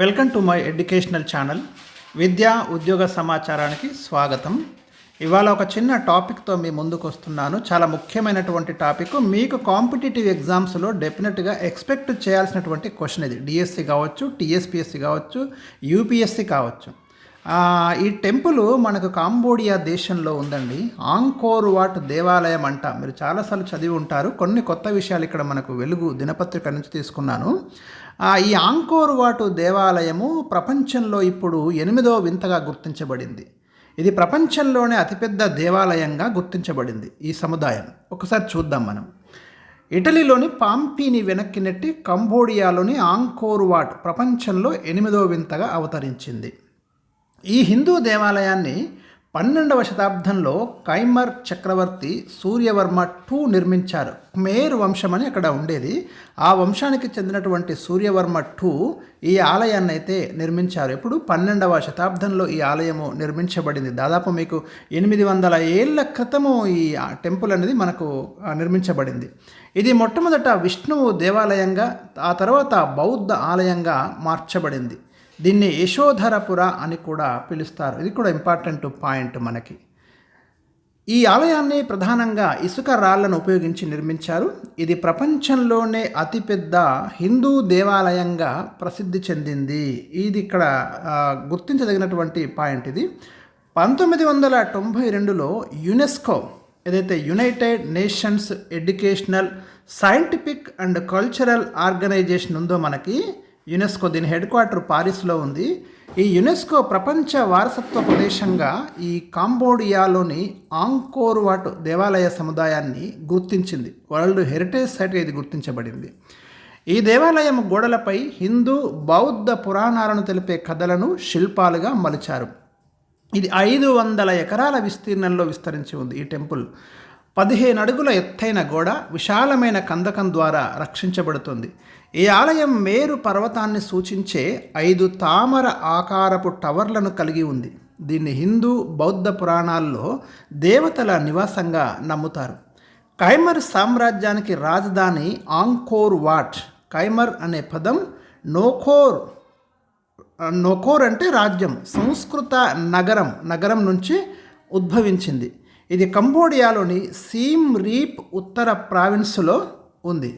Welcome to my educational channel. విద్యా ఉద్యోగ సమాచారానికి స్వాగతం. ఇవాళ ఒక చిన్న టాపిక్తో మీ ముందుకు వస్తున్నాను చాలా ముఖ్యమైనటువంటి టాపిక్. మీకు కాంపిటేటివ్ ఎగ్జామ్స్లో డెఫినెట్గా ఎక్స్పెక్ట్ చేయాల్సినటువంటి క్వశ్చన్ ఇది. డిఎస్సి కావచ్చు టీఎస్పిఎస్సి కావచ్చు యూపీఎస్సి కావచ్చు. ఈ టెంపుల్ మనకు కాంబోడియా దేశంలో ఉందండి. ఆంకోర్ వాట్ దేవాలయం అంట. మీరు చాలాసార్లు చదివి ఉంటారు. కొన్ని కొత్త విషయాలు ఇక్కడ మనకు వెలుగు దినపత్రిక నుంచి తీసుకున్నాను. ఈ ఆంకోర్ వాటు దేవాలయము ప్రపంచంలో ఇప్పుడు ఎనిమిదో వింతగా గుర్తించబడింది. ఇది ప్రపంచంలోనే అతిపెద్ద దేవాలయంగా గుర్తించబడింది ఈ సముదాయం. ఒకసారి చూద్దాం మనం. ఇటలీలోని పాంపీని వెనక్కి నెట్టి కంబోడియాలోని ఆంకోర్ వాట్ ప్రపంచంలో ఎనిమిదో వింతగా అవతరించింది. ఈ హిందూ దేవాలయాన్ని పన్నెండవ శతాబ్దంలో కైమర్ చక్రవర్తి సూర్యవర్మ టూ నిర్మించారు. మేర్ వంశం అని అక్కడ ఉండేది. ఆ వంశానికి చెందినటువంటి సూర్యవర్మ టూ ఈ ఆలయాన్ని అయితే నిర్మించారు. ఇప్పుడు పన్నెండవ శతాబ్దంలో ఈ ఆలయము నిర్మించబడింది. దాదాపు మీకు ఎనిమిది వందల ఏళ్ళ క్రితము ఈ టెంపుల్ అనేది మనకు నిర్మించబడింది. ఇది మొట్టమొదట విష్ణువు దేవాలయంగా ఆ తర్వాత బౌద్ధ ఆలయంగా మార్చబడింది. దీన్ని యశోధరపుర అని కూడా పిలుస్తారు. ఇది కూడా ఇంపార్టెంట్ పాయింట్ మనకి. ఈ ఆలయాన్ని ప్రధానంగా ఇసుక రాళ్ళను ఉపయోగించి నిర్మించారు. ఇది ప్రపంచంలోనే అతిపెద్ద హిందూ దేవాలయంగా ప్రసిద్ధి చెందింది. ఇది ఇక్కడ గుర్తించదగినటువంటి పాయింట్ ఇది. పంతొమ్మిది వందల తొంభై రెండులో యునెస్కో ఏదైతే United Nations Educational Scientific and Cultural Organization ఉందో మనకి యునెస్కో దీని హెడ్ క్వార్టర్ పారిస్లో ఉంది. ఈ యునెస్కో ప్రపంచ వారసత్వ ప్రదేశంగా ఈ కాంబోడియాలోని ఆంకోర్ వాట్ దేవాలయ సముదాయాన్ని గుర్తించింది. వరల్డ్ హెరిటేజ్ సైట్గా ఇది గుర్తించబడింది. ఈ దేవాలయం గోడలపై హిందూ బౌద్ధ పురాణాలను తెలిపే కథలను శిల్పాలుగా మలిచారు. ఇది ఐదు వందల ఎకరాల విస్తీర్ణంలో విస్తరించి ఉంది ఈ టెంపుల్. పదిహేను అడుగుల ఎత్తైన గోడ విశాలమైన కందకం ద్వారా రక్షించబడుతుంది. ఈ ఆలయం మేరు పర్వతాన్ని సూచించే ఐదు తామర ఆకారపు టవర్లను కలిగి ఉంది. దీన్ని హిందూ బౌద్ధ పురాణాల్లో దేవతల నివాసంగా నమ్ముతారు. కైమర్ సామ్రాజ్యానికి రాజధాని ఆంకోర్ వాట్? కైమర్ అనే పదం నోఖోర్ నోకోర్ అంటే రాజ్యం సంస్కృత నగరం నగరం నుంచి ఉద్భవించింది. ఇది కంబోడియాలోని సీమ్ రీప్ ఉత్తర ప్రావిన్స్లో ఉంది.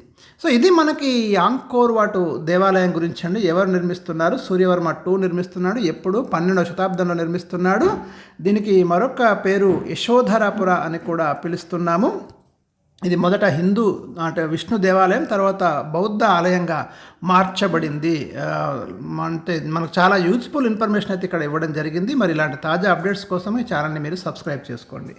సో ఇది మనకి యాంకోర్ వాటు దేవాలయం గురించి అండి. ఎవరు నిర్మిస్తున్నారు? సూర్యవర్మ టూ నిర్మిస్తున్నాడు. ఎప్పుడు? పన్నెండవ శతాబ్దంలో నిర్మిస్తున్నాడు. దీనికి మరొక పేరు యశోధరాపుర అని కూడా పిలుస్తున్నాము. ఇది మొదట హిందూ అంటే విష్ణు దేవాలయం తర్వాత బౌద్ధ ఆలయంగా మార్చబడింది. అంటే మనకు చాలా యూజ్ఫుల్ ఇన్ఫర్మేషన్ అయితే ఇక్కడ ఇవ్వడం జరిగింది. మరి ఇలాంటి తాజా అప్డేట్స్ కోసం ఈ ఛానల్ని మీరు సబ్స్క్రైబ్ చేసుకోండి.